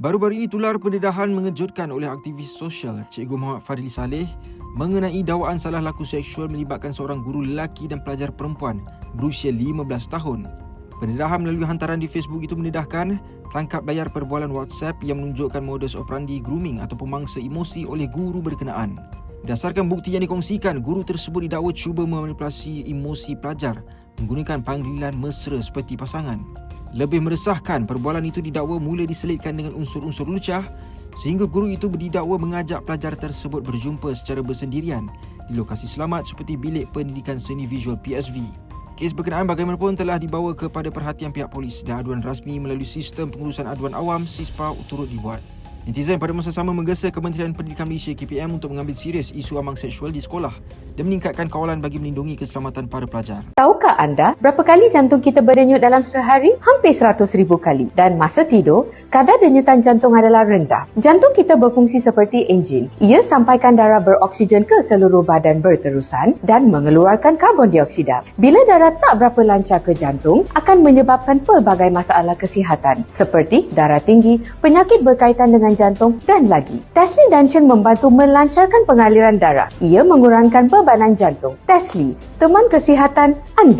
Baru-baru ini tular pendedahan mengejutkan oleh aktivis sosial Cikgu Muhammad Fadli Saleh mengenai dakwaan salah laku seksual melibatkan seorang guru lelaki dan pelajar perempuan berusia 15 tahun. Pendedahan melalui hantaran di Facebook itu mendedahkan tangkap bayar perbualan WhatsApp yang menunjukkan modus operandi grooming atau pemangsa emosi oleh guru berkenaan. Berdasarkan bukti yang dikongsikan, guru tersebut didakwa cuba memanipulasi emosi pelajar menggunakan panggilan mesra seperti pasangan. Lebih meresahkan, perbualan itu didakwa mula diselitkan dengan unsur-unsur lucah sehingga guru itu didakwa mengajak pelajar tersebut berjumpa secara bersendirian di lokasi selamat seperti bilik pendidikan seni visual PSV. Kes berkenaan bagaimanapun telah dibawa kepada perhatian pihak polis dan aduan rasmi melalui sistem pengurusan aduan awam SISPA turut dibuat. Netizen pada masa sama menggesa Kementerian Pendidikan Malaysia KPM untuk mengambil serius isu amang seksual di sekolah dan meningkatkan kawalan bagi melindungi keselamatan para pelajar. Tahukah anda berapa kali jantung kita berdenyut dalam sehari? Hampir 100 ribu kali. Dan masa tidur, kadar denyutan jantung adalah rendah. Jantung kita berfungsi seperti enjin. Ia sampaikan darah beroksigen ke seluruh badan berterusan dan mengeluarkan karbon dioksida. Bila darah tak berapa lancar ke jantung, akan menyebabkan pelbagai masalah kesihatan seperti darah tinggi, penyakit berkaitan dengan jantung dan lagi. Tesli Dungeon membantu melancarkan pengaliran darah. Ia mengurangkan bebanan jantung. Tesli, teman kesihatan anda.